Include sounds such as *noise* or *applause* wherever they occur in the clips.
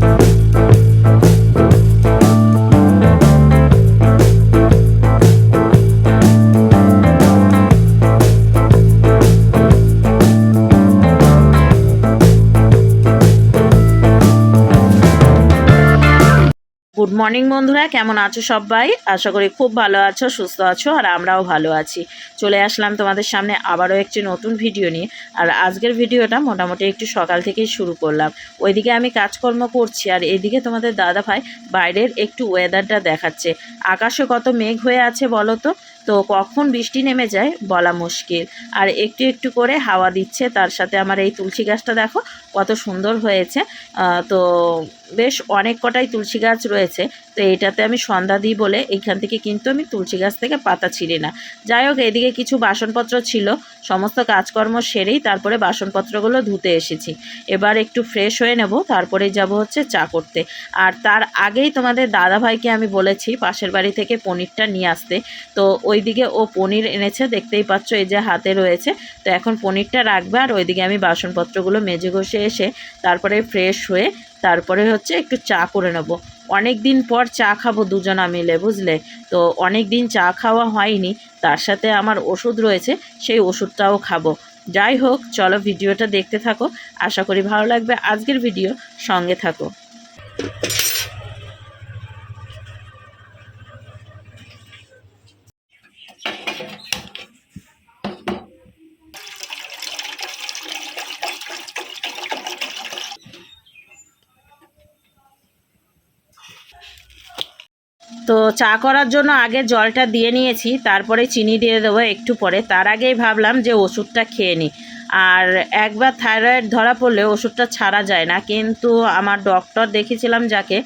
Good morning বন্ধুরা, কেমন আছো সবাই? আশা করি খুব ভালো আছো, সুস্থ আছো, আর আমরাও ভালো আছি। চলে আসলাম তোমাদের সামনে আবারও একটি নতুন ভিডিও নিয়ে। আর আজকের ভিডিওটা মোটামুটি একটু সকাল থেকেই শুরু করলাম। ওইদিকে আমি কাজকর্ম করছি, আর এদিকে তোমাদের দাদা ভাই বাইরের একটু ওয়েদারটা দেখাচ্ছে। আকাশে কত মেঘ হয়ে আছে বলো তো? তো কখন বৃষ্টি নেমে যায় বলা মুশকিল। আর একটু একটু করে হাওয়া দিচ্ছে, তার সাথে আমার এই তুলসী গাছটা দেখো, কত সুন্দর হয়েছে। তো বেশ অনেক কটাই তুলসী গাছ রয়েছে, তো এটাতে আমি সন্ধ্যা দিই বলে এইখান থেকে কিন্তু আমি তুলসী গাছ থেকে পাতা ছিঁড়ি না। যাই হোক, এদিকে কিছু বাসনপত্র ছিল, সমস্ত কাজকর্ম সেরেই তারপরে বাসনপত্রগুলো ধুতে এসেছি। এবার একটু ফ্রেশ হয়ে নেব, তারপরে যাব হচ্ছে চা করতে। আর তার আগেই তোমাদের দাদাভাইকে আমি বলেছি পাশের বাড়ি থেকে পনিরটা নিয়ে আসতে। তো ওইদিকে ও পনির এনেছে, দেখতেই পাচ্ছ এই যে হাতে রয়েছে। তো এখন পনিরটা রাখবে আর ওইদিকে আমি বাসনপত্রগুলো মেজে ঘষে এসে তারপরে ফ্রেশ হয়ে তারপরে হচ্ছে একটু চা করে নেব। অনেক দিন পর চা খাব দুজনা মিলে, বুঝলে? তো অনেক দিন চা খাওয়া হয়নি, তার সাথে আমার ওষুধ রয়েছে, সেই ওষুধটাও খাব। যাই হোক, চলো ভিডিওটা দেখতে থাকো। আশা করি ভালো লাগবে আজকের ভিডিও। সঙ্গে থাকো। তো চা করার জন্য আগে জলটা দিয়ে নিয়েছি, তারপরে চিনি দিয়ে দেবো একটু পরে। তার আগেই ভাবলাম যে ওষুধটা খেয়ে নিই। আর একবার থাইরয়েড ধরা পড়লে ওষুধটা ছাড়া যায় না। কিন্তু আমার ডক্টর দেখেছিলাম যাকে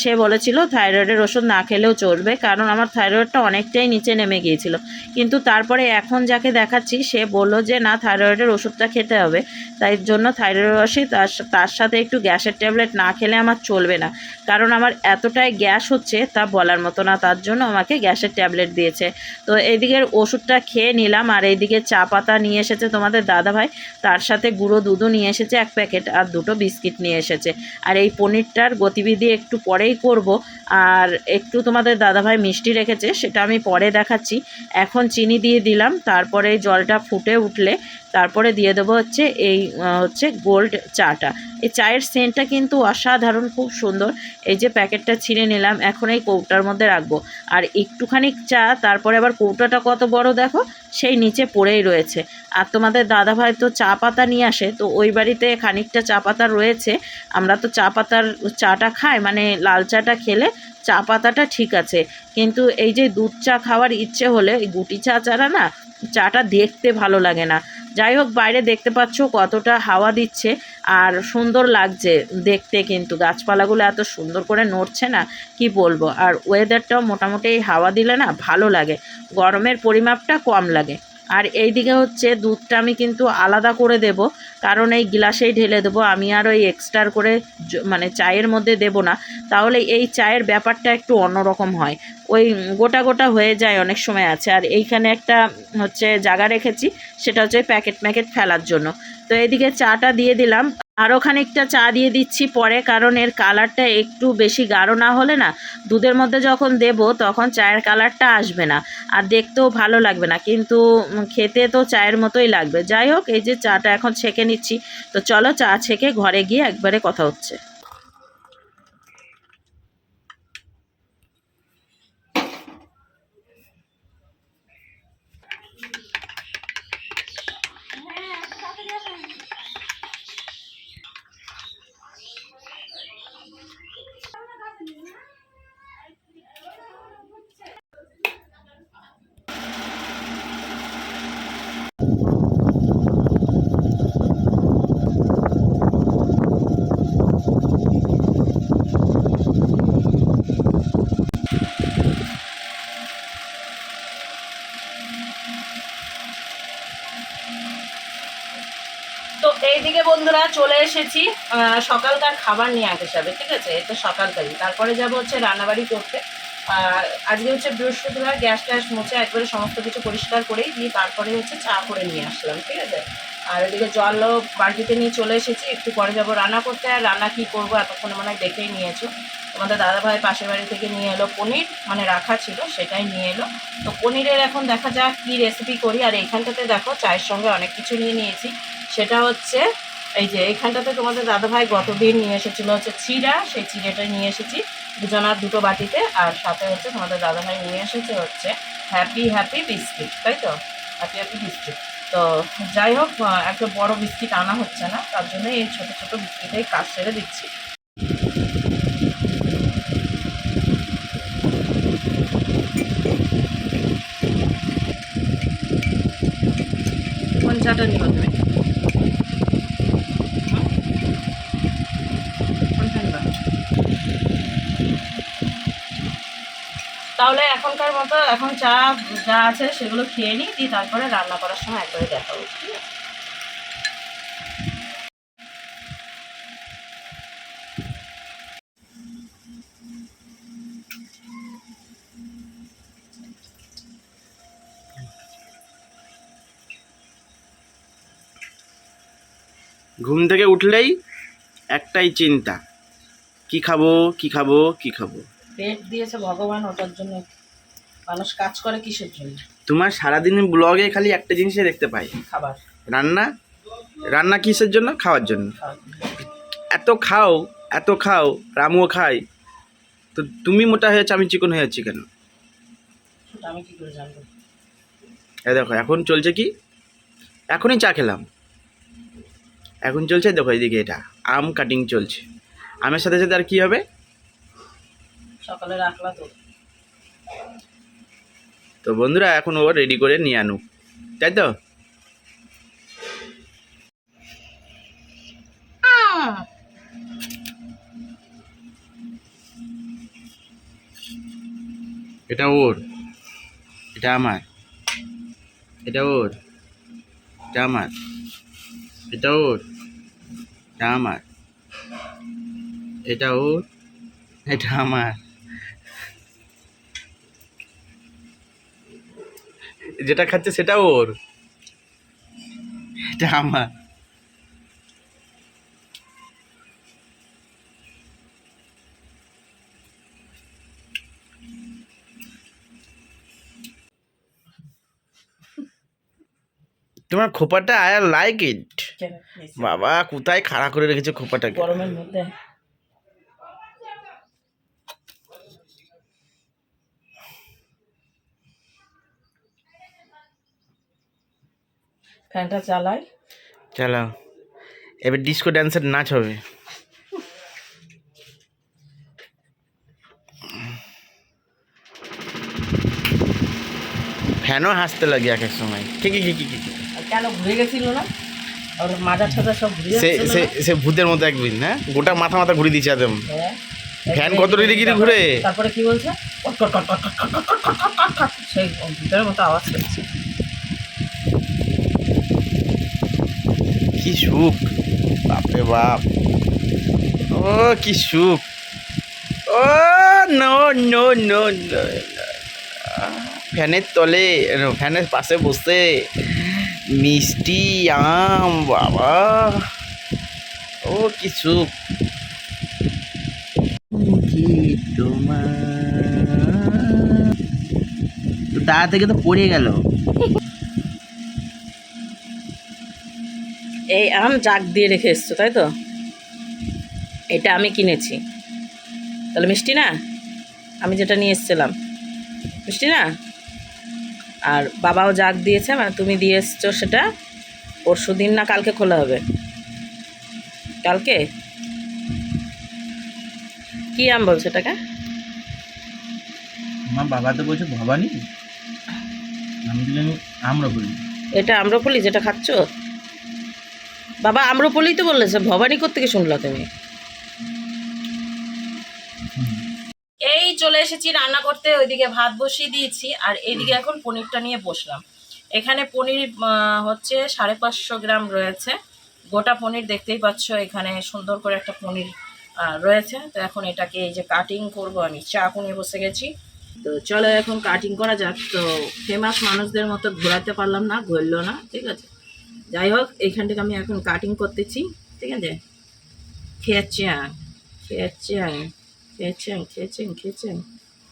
সে বলেছিল থাইরয়েডের ওষুধ না খেলেও চলবে, কারণ আমার থাইরয়েডটা অনেকটাই নিচে নেমে গিয়েছিল। কিন্তু তারপরে এখন যাকে দেখাচ্ছি, সে বলল যে না, থাইরয়েডের ওষুধটা খেতে হবে। তাই জন্য থাইরয়েড ওষুধ তার সাথে একটু গ্যাসের ট্যাবলেট না খেলে আমার চলবে না। কারণ আমার এতটাই গ্যাস হচ্ছে তা বলার মতো না, তার জন্য আমাকে গ্যাসের ট্যাবলেট দিয়েছে। তো এইদিকের ওষুধটা খেয়ে নিলাম, আর এইদিকে চা পাতা নিয়ে এসেছে তোমাদের দাদাভাই তার সাথে গুঁড়ো দুধও নিয়ে এসেছে, এক প্যাকেট আর দুটো বিস্কিট নিয়ে এসেছে। আর এই পনিরটার গতিবিধি একটু পরেই করব। আর একটু তোমাদের দাদাভাই মিষ্টি রেখেছে, সেটা আমি পরে দেখাচ্ছি। এখন চিনি দিয়ে দিলাম, তারপরে জলটা ফুটে উঠলে তারপরে দিয়ে দেবো হচ্ছে এই হচ্ছে গোল্ড চাটা। এই চায়ের সেন্টটা কিন্তু অসাধারণ, খুব সুন্দর। এই যে প্যাকেটটা ছিঁড়ে নিলাম, এখন এই কৌটার মধ্যে রাখব। আর একটুখানি চা, তারপরে আবার কৌটাটা কত বড় দেখো, সেই নিচে পড়েই রয়েছে। আর তোমাদের দাদাভাই তো চা পাতা নিয়ে আসে, তো ওই বাড়িতে খানিকটা চা পাতা রয়েছে। আমরা তো চা পাতার, চাটা খাই মানে লাল চাটা খেলে চা পাতাটা ঠিক আছে। কিন্তু এই যে দুধ চা খাওয়ার ইচ্ছে হলে গুটি চা চারা না চাটা দেখতে ভালো লাগে না। যাই হোক, বাইরে দেখতে পাচ্ছ কতটা হাওয়া দিচ্ছে আর সুন্দর লাগছে দেখতে কিন্তু। গাছপালাগুলো এত সুন্দর করে নড়ছে না, কি বলব? আর ওয়েদারটাও মোটামুটি হাওয়া দিলে না ভালো লাগে। গরমের পরিমাপটা কম লাগে। আর এই দিকে হচ্ছে দুধটা আমি কিন্তু আলাদা করে দেব, কারণ এই গ্লাসেই ঢেলে দেবো। আমি আর ওই এক্সট্রা করে মানে চায়ের মধ্যে দেব না। তাহলে এই চায়ের ব্যাপারটা একটু অন্যরকম হয়। ওই গোটা গোটা হয়ে যায় অনেক সময় আছে। আর এইখানে একটা হচ্ছে জায়গা রেখেছি, সেটা হচ্ছে প্যাকেট ম্যাকেট ফেলার জন্য। তো এদিকে চাটা দিয়ে দিলাম। আরও খানিকটা চা দিয়ে দিচ্ছি পরে, কারণ এর কালারটা একটু বেশি গাঢ় না হলে না, দুধের মধ্যে যখন দেব তখন চায়ের কালারটা আসবে না, আর দেখতেও ভালো লাগবে না, কিন্তু খেতে তো চায়ের মতোই লাগবে। যাই হোক, এই যে চাটা এখন ছেঁকে নিচ্ছি। তো চলো চা ছেঁকে ঘরে গিয়ে একবারে কথা হচ্ছে তো এইদিকে বন্ধুরা চলে এসেছি সকালকার খাবার নিয়ে আগে যাবে, ঠিক আছে? এটা সকালকারই তারপরে যাব হচ্ছে রান্নাবাড়ি করতে। আজকে হচ্ছে বৃহস্পতিবার, গ্যাস ট্যাস মুছে একবারে সমস্ত কিছু পরিষ্কার করেই দিয়ে তারপরে হচ্ছে চা করে নিয়ে আসলাম, ঠিক আছে? আর এদিকে জলও বালতিতে নিয়ে চলে এসেছি। একটু পরে যাব রান্না করতে। আর রান্না কী করব এতক্ষণ মনে দেখেই নিয়েছো। তোমাদের দাদাভাই পাশের বাড়ি থেকে নিয়ে এলো পনির মানে রাখা ছিল, সেটাই নিয়ে এলো। তো পনিরের এখন দেখা যাক কী রেসিপি করি। আর এখানটাতে দেখো চায়ের সঙ্গে অনেক কিছু নিয়ে নিয়েছি। সেটা হচ্ছে এই যে এখানটাতে তোমাদের দাদাভাই গতদিন নিয়ে এসেছিল হচ্ছে চিড়া, সেই চিড়েটা নিয়ে এসেছি দুজনার দুটো বাটিতে আর সাথে হচ্ছে তোমাদের দাদাভাই নিয়ে এসেছে হচ্ছে হ্যাপি হ্যাপি বিস্কিট, তাই তো? Happy happy biscuit. তো যাই হোক একটা বড় বিস্কিট আনা হচ্ছে না, তার জন্য এই ছোট ছোট বিস্কিটেই কাজ সেরে দিচ্ছি। কোন চাটা তুমি হুম? কোনটা নিবা? তাহলে এখনকার মতো এখন চা যা আছে সেগুলো খেয়ে নিই, দিয়ে তারপরে রান্না করার সময় একবারে দেখা হবে ঠিক আছে? ঘুম থেকে উঠলেই একটাই চিন্তা, কি খাব কি খাব কি খাব? পেট দিয়েছে ভগবান ওটার জন্য মানুষ কাজ করে কিসের জন্য? তোমার সারাদিন ব্লগে খালি একটা জিনিসই দেখতে পাই। খাবার। রান্না? রান্না কিসের জন্য? খাওয়ার জন্য। এত খাও এত খাও রামুও খাই তো তুমি মোটা হয়েছে আমি চিকন হয়ে যাচ্ছি কেন আমি কি করে জানব? এ দেখো এখন চলছে কি? এখনই চা খেলাম। এখন চলছে দেখো এদিকে এটা আম কাটিং চলছে। আমের সাথে সাথে আর কি হবে? সকালে রাখলা তো। তো বন্ধুরা, এখন ও রেডি করে নিয়ে আনুক। তাই তো? এটা ওর। এটা আমার। এটা ওর। এটা আমার। এটা ওর। এটা আমার। এটা ওর। এটা আমার। যেটা খাচ্ছে সেটা ওর। এটা আমার। তোমার খোপাটা আই লাইক ইট। বাবা কোথায় খাড়া করে রেখেছে খোপাটাকে? গরমের মধ্যে। ফ্যানটা চালাই চালাও এবার ডিস্কো ড্যান্সের নাচ হবে ফ্যানও হাসতে লাগে এক এক সময় ঠিক ঠিক ঠিক ঠিক কেন ঘুরে গেছিল না আর মাথা ছাতা সব ঘুরে সে সে সে ভূতের মতো একদিন হ্যাঁ গোটা মাথা মাথা ঘুরে দিয়েছে একদম ফ্যান কত ডিগ্রি গিরি ঘুরে তারপরে কি বলছে সেই ভূতের মতো আওয়াজ করছে কি সুখ বাপরে বাপ। ও, কি সুখ ও, নো নো নো ফ্যানের তলে ফ্যানের পাশে বসে। মিষ্টি আম, বাবা। ও, কি সুখ তোমার দাঁড়া থেকে তো পড়ে গেল। এই আম জাগ দিয়ে রেখে এসছো তাই তো? এটা আমি কিনেছি। তাহলে মিষ্টি না? আমি যেটা নিয়ে এসেছিলাম। মিষ্টি না? আর বাবাও জাগ দিয়েছে মানে তুমি দিয়ে এসছো সেটা। পরশু দিন না কালকে খোলা হবে? কালকে? কি আম বলছো এটাকে? আমার বাবা তো বলছে ভবানী। আমি আম্রপলি এটা আম্রপলি যেটা খাচ্ছ? বাবা আম্রপলি তো বললেছে ভবানী থেকে শুনলা তুমি? এই চলে এসেছি রান্না করতে, ওইদিকে ভাত বসিয়ে দিয়েছি, আর এইদিকে এখন পনিরটা নিয়ে বসলাম। এখানে পনির হচ্ছে সাড়ে পাঁচশো গ্রাম রয়েছে। গোটা পনির দেখতেই পাচ্ছ, এখানে সুন্দর করে একটা পনির রয়েছে। তো এখন এটাকে এই যে কাটিং করব আমি। চাকু নিয়ে বসে গেছি। তো চলো এখন কাটিং করা যাক। তো ফেমাস মানুষদের মতো ঘোরাতে পারলাম না, ঘুরলো না, ঠিক আছে? যাই হোক, এইখান থেকে আমি এখন কাটিং করতেছি, ঠিক আছে? খেয়াচ্যাং খেয়াচ্যাং খেয়েছেন খেয়েছেন খেয়েছেন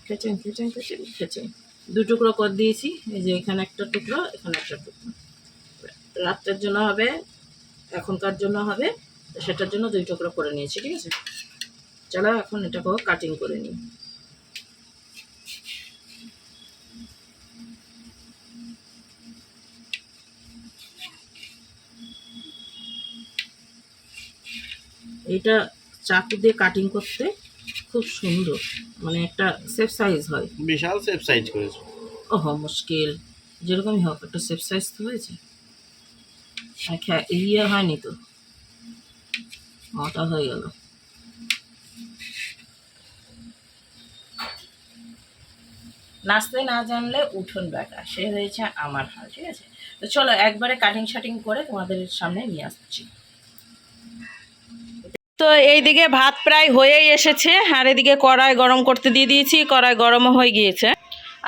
খেয়েছেন খেয়েছেন খেয়েছেন খেয়েছেন। দু টুকরো করে দিয়েছি, এই যে এখানে একটা টুকরো, এখানে একটা টুকরো। রাত্রের জন্য হবে, এখনকার জন্য হবে, সেটার জন্য দুই টুকরো করে নিয়েছি, ঠিক আছে? চলো এখন এটাকেও কাটিং করে নিই। এটা চাকু দিয়ে কাটিং করতে খুব সুন্দর। মানে একটা সেফ সাইজ হয়। বিশাল সেফ সাইজ করেছ। ওহ মুশকিল। যেরকমই হোক একটা সেফ সাইজ তো হয়েছে। খা- ইয়ে হয়নি তো। মোটা হয়ে গেল। নাচতে না জানলে উঠোন বেকা সে হয়েছে আমার হাল ঠিক আছে? তো চলো একবারে কাটিং শাটিং করে তোমাদের সামনে নিয়ে আসছি। তো এইদিকে ভাত প্রায় হয়েই এসেছে, আর এদিকে কড়াই গরম করতে দিয়ে দিয়েছি, কড়াই গরমও হয়ে গিয়েছে।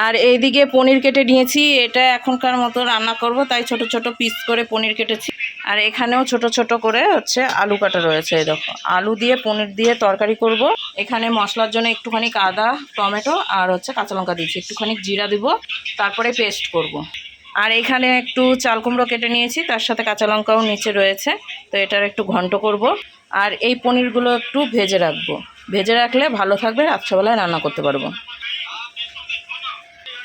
আর এইদিকে পনির কেটে নিয়েছি, এটা এখনকার মতো রান্না করব, তাই ছোট ছোট পিস করে পনির কেটেছি। আর এখানেও ছোট ছোট করে হচ্ছে আলু কাটা রয়েছে, এই দেখো। আলু দিয়ে পনির দিয়ে তরকারি করব। এখানে মশলার জন্য একটুখানি আদা, টমেটো আর হচ্ছে কাঁচা লঙ্কা দিচ্ছি একটুখানি জিরা দিব, তারপরে পেস্ট করব। আর এখানে একটু চাল কুমড়ো কেটে নিয়েছি, তার সাথে কাঁচা লঙ্কাও নিচে রয়েছে, তো এটার একটু ঘন্ট করব। আর এই পনিরগুলো একটু ভেজে রাখব। ভেজে রাখলে ভালো থাকবে, রাত্রেবেলায় রান্না করতে পারব।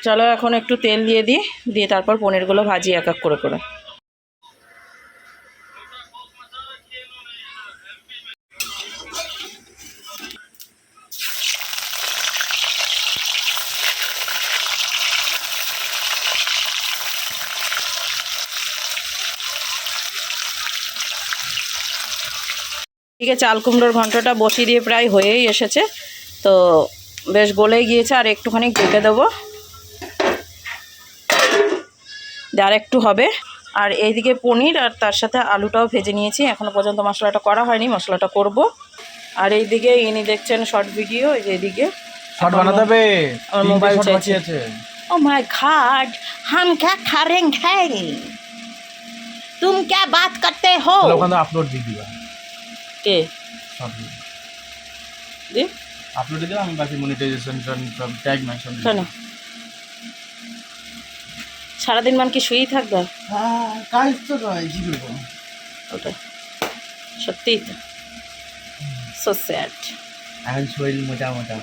চলো এখন একটু তেল দিয়ে দিই, দিয়ে তারপর পনিরগুলো ভাজি এক এক করে করে। এদিকে চাল কুমড়োর ঘন্টটা বসিয়ে দিয়ে প্রায় হয়েই এসেছে। তো বেশ গলে গিয়েছে আর একটুখানি ঢেকে দেবো। আর একটু হবে। আর এইদিকে পনির আর তার সাথে আলুটাও ভেজে নিয়েছি। এখনও পর্যন্ত মশলাটা করা হয়নি মশলাটা করব। আর এইদিকে ইনি দেখছেন শর্ট ভিডিও এইদিকে যে ও তুম বাত করতে হো? ভিডিও কে? দি? আপলোড দিবা আমি বাকি মনিটাইজেশন ট্যাগ মেনশন কেন সারাদিন মান কি শুয়েই থাকবে? হ্যাঁ কাজ তো নয় কি করব? ওটা সত্যিই তো। সো স্যাড এখন শরীর মোটা মোটা।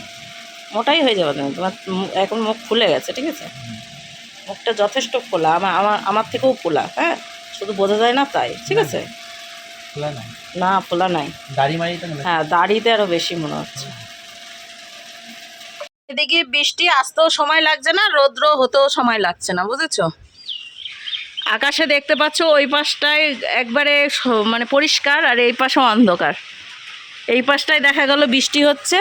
মোটাই হয়ে যাবে তুমি। তোমার এখন মুখ ফুলে গেছে ঠিক আছে? মুখটা যথেষ্ট ফোলা। আমার আমার আমার থেকেও ফোলা হ্যাঁ? শুধু বোঝা যায় না তাই ঠিক আছে? না না ফোলা নাই। দাড়ি হ্যাঁ দাড়িতে আরও বেশি মনে হচ্ছে। এদিকে বৃষ্টি আসতেও সময় লাগছে না রৌদ্র হতেও সময় লাগছে না বুঝেছ? আকাশে দেখতে পাচ্ছ ওই পাশটায় একবারে মানে পরিষ্কার আর এই পাশে অন্ধকার। এই পাশটায় দেখা গেল বৃষ্টি হচ্ছে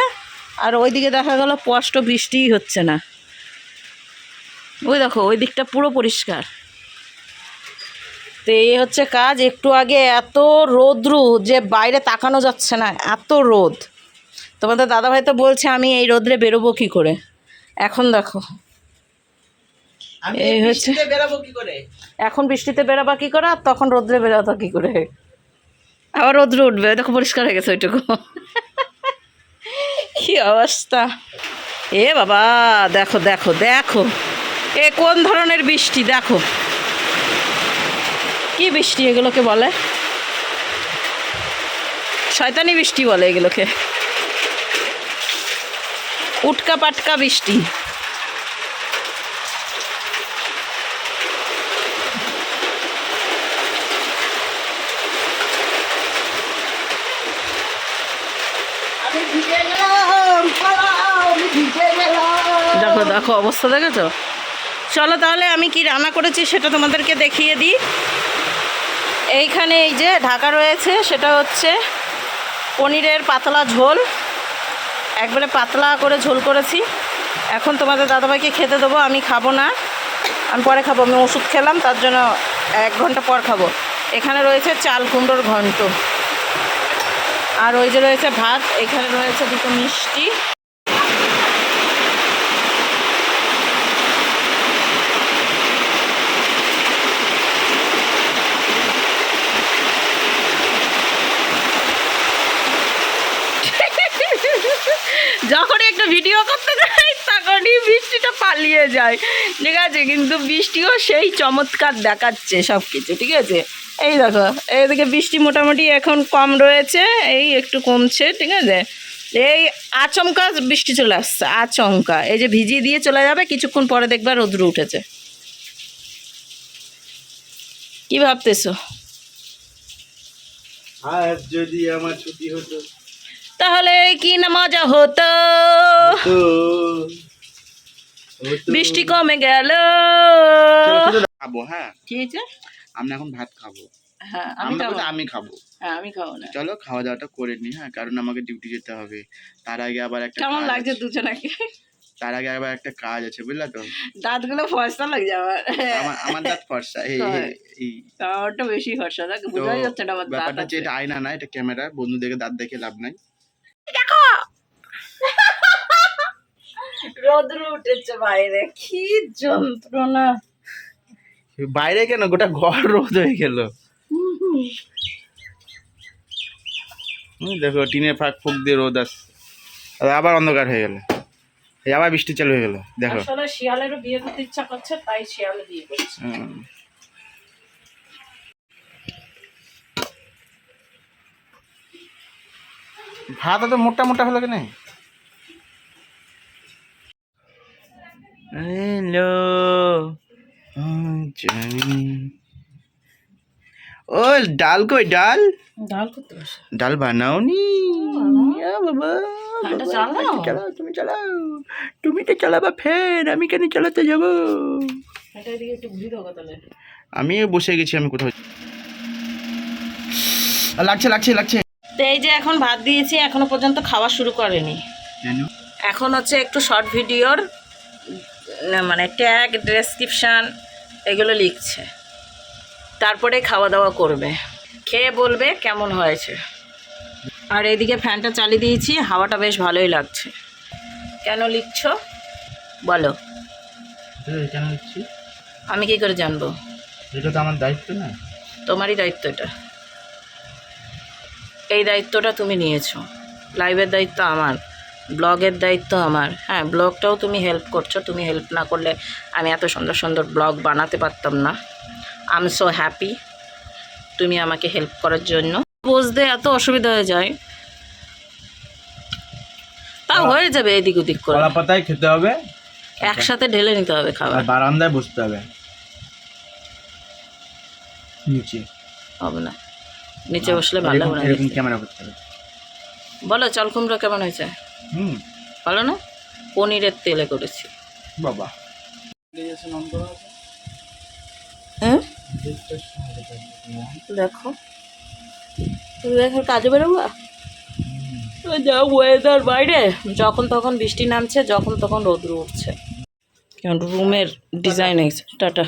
আর ওইদিকে দেখা গেল স্পষ্ট বৃষ্টিই হচ্ছে না। ওই দেখো ওই দিকটা পুরো পরিষ্কার। তো এই হচ্ছে কাজ। একটু আগে এত রোদ্রু যে বাইরে তাকানো যাচ্ছে না এত রোদ। তোমাদের দাদাভাই তো বলছে আমি এই রোদ্রে বেরোবো কি করে? এখন দেখো। এই হচ্ছে- এখন বৃষ্টিতে বেরোবা কি করে আর তখন রোদ্রে বেরোতো কি করে? আবার রোদ্রে উঠবে দেখো পরিষ্কার হয়ে গেছে ওইটুকু। *laughs* কি অবস্থা? এ বাবা দেখো দেখো দেখো। এ কোন ধরনের বৃষ্টি দেখো। কি বৃষ্টি এগুলোকে বলে? শয়তানি বৃষ্টি বলে এগুলোকে। উটকা পাটকা বৃষ্টি। দেখো দেখো অবস্থা দেখেছ? চলো তাহলে আমি কি রান্না করেছি সেটা তোমাদেরকে দেখিয়ে দিই। এইখানে এই যে ঢাকা রয়েছে, সেটা হচ্ছে পনিরের পাতলা ঝোল। একবারে পাতলা করে ঝোল করেছি। এখন তোমাদের দাদাভাইকে খেতে দেবো, আমি খাব না। আমি পরে খাব, আমি ওষুধ খেলাম, তার জন্য এক ঘণ্টা পর খাব। এখানে রয়েছে চাল কুমড়োর ঘন্ট। আর ওই যে রয়েছে ভাত, এখানে রয়েছে দুটো মিষ্টি যখনই একটা ভিডিও করতে যাই, তখনই বৃষ্টিটা পালিয়ে যায়। ঠিক আছে, কিন্তু বৃষ্টিও সেই চমৎকার দেখাচ্ছে সব কিছু ঠিক আছে? এই দেখো এইদিকে বৃষ্টি মোটামুটি এখন কম রয়েছে, এই একটু কমছে, ঠিক আছে? এই আচমকা বৃষ্টি চলে আসছে, আচমকা। এই যে ভিজিয়ে দিয়ে চলে যাবে, কিছুক্ষণ পরে দেখবে রোদ্র উঠেছে। কি ভাবতেছো? আর যদি আমার ছুটি হতো? তাহলে কি না মজা হতো? বৃষ্টি কমে গেল। খাব হ্যাঁ। আমরা এখন ভাত খাব। হ্যাঁ আমি খাব। আমি হ্যাঁ আমি খাব না। চলো খাওয়া দাওয়াটা করে নি হ্যাঁ কারণ আমাকে ডিউটি যেতে হবে। তার আগে আবার একটা কেমন লাগছে। দুজনাকে? তার আগে আবার একটা কাজ আছে বুঝলা তো? দাঁতগুলো ফর্সা লাগছে আমার। আমার আমার দাঁত ফর্সা এই। এই আমারটা বেশি ফর্সা বোঝাই যাচ্ছে না আমার দাঁত ব্যাপারটা আছে। আয়না না এটা ক্যামেরা বন্ধু দেখে দাঁত দেখে লাভ নাই। রোদ্র উঠেছে বাইরে কি যন্ত্রণা। বাইরে কেন? গোটা ঘর রোদ হয়ে গেল। হুম, দেখো টিনের ফাঁক ফুক দিয়ে রোদ আসছে আবার অন্ধকার হয়ে গেল। আবার বৃষ্টি চালু হয়ে গেল। দেখো। আসলে শিয়ালেরও বিয়ে করতে ইচ্ছা করছে তাই শিয়ালে বিয়ে করছে। ভাত তো মোটা মোটা হলো কেন? হ্যালো জানি ও ডাল কই ডাল? ডাল করতে বসে। ডাল বানাওনি? আ বাবা চালাও। তুমি চালাও। তুমি তো চালাবা ফের আমি কেন চালাতে যাব? আমি বসে গেছি আমি কোথাও। লাগছে লাগছে লাগছে। তো এই যে এখন ভাত দিয়েছি এখনও পর্যন্ত খাওয়া শুরু করেনি। এখন হচ্ছে একটু শর্ট ভিডিওর মানে ট্যাগ ডেসক্রিপশান এগুলো লিখছে। তারপরে খাওয়া দাওয়া করবে। খেয়ে বলবে কেমন হয়েছে। আর এদিকে ফ্যানটা চালিয়ে দিয়েছি হাওয়াটা বেশ ভালোই লাগছে। কেন লিখছো? বলো কেন লিখছি? আমি কি করে জানব? এটা তো আমার দায়িত্ব না। তোমারই দায়িত্ব এটা। এই দায়িত্বটা তুমি নিয়েছো। লাইভের দায়িত্ব আমার ব্লগের দায়িত্ব আমার। হ্যাঁ ব্লগটাও তুমি হেল্প করছ তুমি হেল্প না করলে আমি এত সুন্দর সুন্দর ব্লগ বানাতে পারতাম না। আই এম সো হ্যাপি তুমি আমাকে হেল্প করার জন্য। বুঝতে এত অসুবিধা হয়ে যায়। তাও হয়ে যাবে এদিক ওদিক করে। কলা পাতায় খেতে হবে। একসাথে ঢেলে নিতে হবে খাবার। বারান্দায় বসতে হবে। নিচে। হবে না। নিচে বসলে ভালো হবে এরকম ক্যামেরা করতে হবে। বলো চাল কুমড়ো কেমন হয়েছে? হুম। ভালো না? পনিরের তেলে করেছি। বাবা। হ্যাঁ? দেখো। তুমি দেখো কাজে বেরোবো? যা ওয়েদার বাইরে। যখন তখন বৃষ্টি নামছে যখন তখন রোদ্র উঠছে। কেমন? রুমের ডিজাইন আছে টাটা।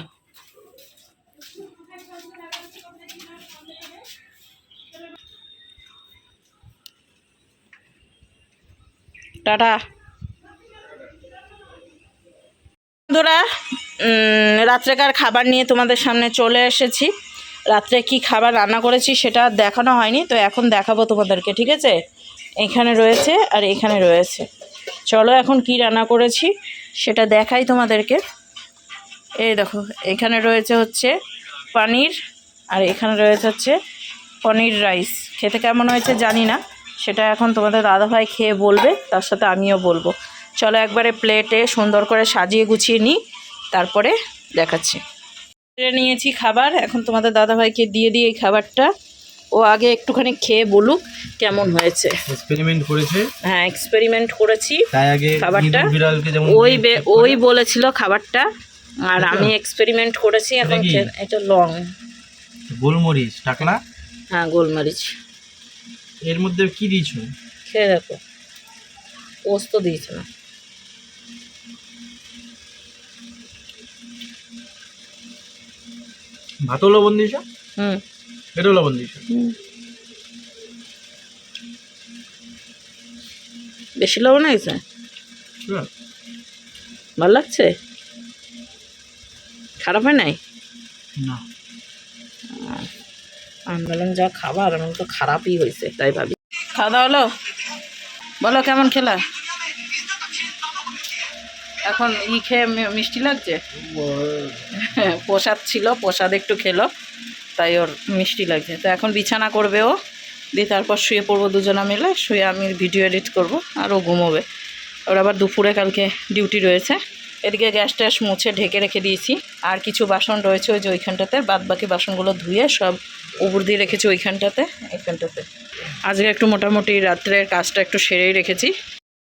টাটা। বন্ধুরা রাত্রেকার খাবার নিয়ে তোমাদের সামনে চলে এসেছি। রাত্রে কি খাবার রান্না করেছি সেটা দেখানো হয়নি, তো এখন দেখাবো তোমাদেরকে, ঠিক আছে? এখানে রয়েছে আর এখানে রয়েছে। চলো এখন কি রান্না করেছি সেটা দেখাই তোমাদেরকে। এই দেখো, এখানে রয়েছে হচ্ছে পনির আর এখানে রয়েছে হচ্ছে পনির রাইস। খেতে কেমন হয়েছে জানি না। সেটা এখন তোমাদের দাদাভাই খেয়ে বলবে তার সাথে আমিও বলব। চলো একবারে প্লেটে সুন্দর করে সাজিয়ে গুছিয়ে নিই তারপরে দেখাচ্ছি। প্লেটে নিয়েছি খাবার এখন তোমাদের দাদাভাইকে দিয়ে দিই এই খাবারটা। ও আগে একটুখানি খেয়ে বলুক কেমন হয়েছে। এক্সপেরিমেন্ট করেছে। হ্যাঁ এক্সপেরিমেন্ট করেছি তাই আগে খাবারটা? বিড়ালকে যেমন ওই ওই বলেছিল খাবারটা। আর আমি এক্সপেরিমেন্ট করেছি এখন এটা লং। গোলমরিচ টাকলা হ্যাঁ গোলমরিচ। এর মধ্যে কি দিয়েছ? খেয়ে দেখো। পোস্ত দিয়েছে না। ভাতও লবণ দিয়েছ? হুম। এটাও লবণ দিয়েছ? বেশি লবণ হয়েছে। ভালো লাগছে? খারাপ হয় নাই? না। আন্দোলন যা খাবার এমন তো খারাপই হয়েছে। তাই ভাবি। খাওয়া দাওয়া হলো? বলো, কেমন খেলা? এখন ই খেয়ে মিষ্টি লাগছে? হ্যাঁ, প্রসাদ ছিল, প্রসাদ একটু খেলো, তাই ওর মিষ্টি লাগছে। তো এখন বিছানা করবে ও, দিয়ে তারপর শুয়ে পড়ব দুজনা মিলে, শুয়ে আমি ভিডিও এডিট করব, আর ও ঘুমোবে। ওর আবার দুপুরে কালকে ডিউটি রয়েছে। এদিকে গ্যাস ট্যাস মুছে ঢেকে রেখে দিয়েছি। আর কিছু বাসন রয়েছে ওই যে ওইখানটাতে। বাদ বাকি বাসনগুলো ধুয়ে সব উপর দিয়ে রেখেছি ওইখানটাতে, এইখানটাতে। আজকে একটু মোটামুটি রাত্রের কাজটা একটু সেরেই রেখেছি।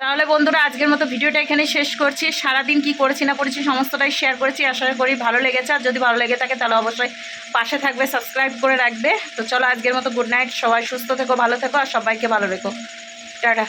তাহলে বন্ধুরা, আজকের মতো ভিডিওটা এখানে শেষ করছি। সারাদিন কি করেছি না করেছি সমস্তটাই শেয়ার করেছি। আশা করি ভালো লেগেছে। আর যদি ভালো লেগে থাকে, তাহলে অবশ্যই পাশে থাকবে, সাবস্ক্রাইব করে রাখবে। তো চলো, আজকের মতো গুড নাইট। সবাই সুস্থ থেকো, ভালো থেকো, আর সবাইকে ভালো রেখো। টাটা।